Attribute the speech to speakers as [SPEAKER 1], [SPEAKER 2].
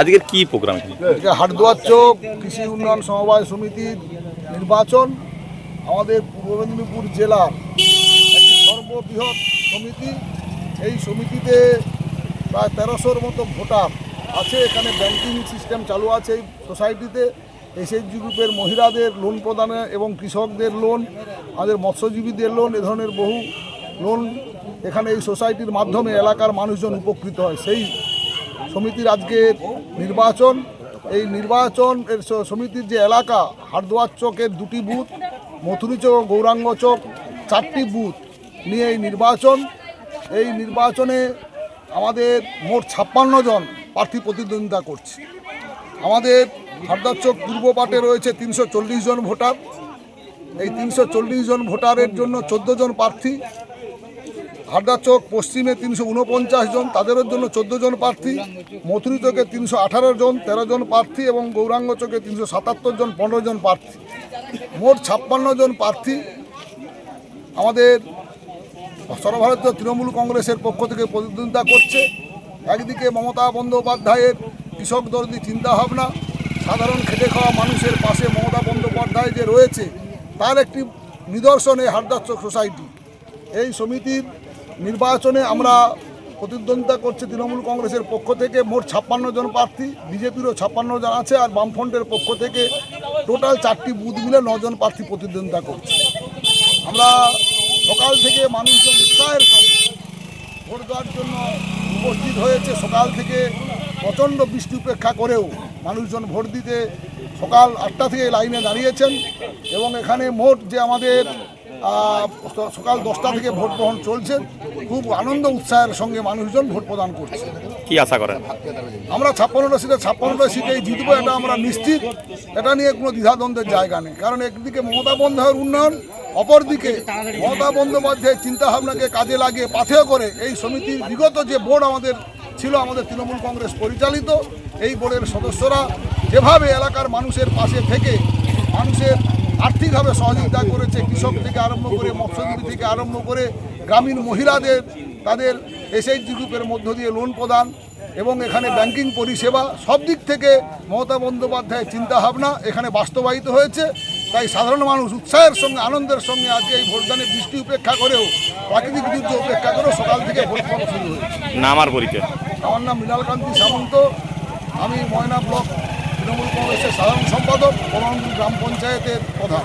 [SPEAKER 1] আজকের কি প্রোগ্রাম
[SPEAKER 2] এটা হাটদুয়ার চোক, কৃষি উন্নয়ন সমবায় সমিতির নির্বাচন, আমাদের পূর্ব মেদিনীপুর জেলার একটি সর্ববৃহৎ সমিতি। এই সমিতিতে প্রায় তেরোশোর মতো ভোটার আছে। এখানে ব্যাংকিং সিস্টেম চালু আছে এই সোসাইটিতে এসএইচজি গ্রুপের মহিলাদের লোন প্রদানে এবং কৃষকদের লোন আমাদের মৎস্যজীবীদের লোন এ ধরনের বহু লোন এখানে এই সোসাইটির মাধ্যমে এলাকার মানুষজন উপকৃত হয়। সেই সমিতির আজকে নির্বাচন। এই নির্বাচন সমিতির যে এলাকা, হারদোয়ার চকের দুটি বুথ, মথুরি চক, গৌরাঙ্গ চক, চারটি বুথ নিয়ে এই নির্বাচন। এই নির্বাচনে আমাদের মোট ছাপ্পান্ন জন প্রার্থী প্রতিদ্বন্দ্বিতা করছে। আমাদের হারদার চক পূর্ব পাটে রয়েছে তিনশো চল্লিশ জন ভোটার। এই তিনশো চল্লিশ জন ভোটারের জন্য চোদ্দ জন প্রার্থী। হাড্ডা চক পশ্চিমে তিনশো উনপঞ্চাশ জন তাদের জন্য চোদ্দ জন প্রার্থী, মথুরি চকে তিনশো আঠারো জন, তেরো জন প্রার্থী এবং গৌরাঙ্গ চকে তিনশো সাতাত্তর জন, পনেরো জন প্রার্থী। মোট ছাপ্পান্ন জন প্রার্থী আমাদের সর্বভারতীয় তৃণমূল কংগ্রেসের পক্ষ থেকে প্রতিদ্বন্দ্বিতা করছে। একদিকে মমতা বন্দ্যোপাধ্যায়ের কৃষক দর্দি চিন্তাভাবনা সাধারণ খেটে খাওয়া মানুষের পাশে মমতা বন্দ্যোপাধ্যায় যে রয়েছে, তার একটি নিদর্শন এই হারদার চক সোসাইটি। এই সমিতির নির্বাচনে আমরা প্রতিদ্বন্দ্বিতা করছে তৃণমূল কংগ্রেসের পক্ষ থেকে। মোট ছাপ্পান্ন জন প্রার্থী, বিজেপিরও ছাপ্পান্ন জন আছে আর বামফ্রন্টের পক্ষ থেকে টোটাল চারটি বুথ মিলে নজন প্রার্থী প্রতিদ্বন্দ্বিতা করছে। আমরা সকাল থেকে মানুষজন উৎসাহের সঙ্গে ভোট দেওয়ার জন্য উপস্থিত হয়েছে। সকাল থেকে প্রচণ্ড বৃষ্টি উপেক্ষা করেও মানুষজন ভোট দিতে সকাল আটটা থেকে লাইনে দাঁড়িয়েছেন এবং এখানে মোট যে আমাদের সকাল দশটা থেকে ভোট গ্রহণ চলছে। খুব আনন্দ উৎসাহের সঙ্গে মানুষজন ভোট প্রদান করছে।
[SPEAKER 1] কি আশা করেন?
[SPEAKER 2] আমরা ছাপ্পান্নটা সিটে ছাপ্পান্নটা সিটেই জিতবো এটা আমরা নিশ্চিত। এটা নিয়ে কোনো দ্বিধাদ্বন্দ্বের জায়গা নেই। কারণ একদিকে মমতা বন্দ্যোপাধ্যায়ের উন্নয়ন অপরদিকে মমতা বন্দ্যোপাধ্যায়ের চিন্তাভাবনাকে কাজে লাগিয়ে পাথেয় করে এই সমিতির বিগত যে বোর্ড আমাদের ছিল আমাদের তৃণমূল কংগ্রেস পরিচালিত এই বোর্ডের সদস্যরা যেভাবে এলাকার মানুষের পাশে থেকে মানুষের আর্থিকভাবে সহযোগিতা করেছে কৃষক থেকে আরম্ভ করে মৎস্যজীবী থেকে আরম্ভ করে গ্রামীণ মহিলাদের তাদের এসএইচজি গ্রুপের মধ্য দিয়ে লোন প্রদান এবং এখানে ব্যাংকিং পরিষেবা সব দিক থেকে মমতা বন্দ্যোপাধ্যায়ের চিন্তাভাবনা এখানে বাস্তবায়িত হয়েছে। তাই সাধারণ মানুষ উৎসাহের সঙ্গে আনন্দের সঙ্গে আজকে এই ভোটদানে বৃষ্টি উপেক্ষা করেও প্রাকৃতিক দুর্যোগ উপেক্ষা করেও সকাল থেকে ভোট শুরু হয়েছে।
[SPEAKER 1] নাম আর পরিচয়।
[SPEAKER 2] আমার নাম মৃণালকান্তি সামন্ত আমি ময়না ব্লক তৃণমূল কংগ্রেসের সাধারণ সম্পাদক বলরামপুর গ্রাম পঞ্চায়েতের প্রধান।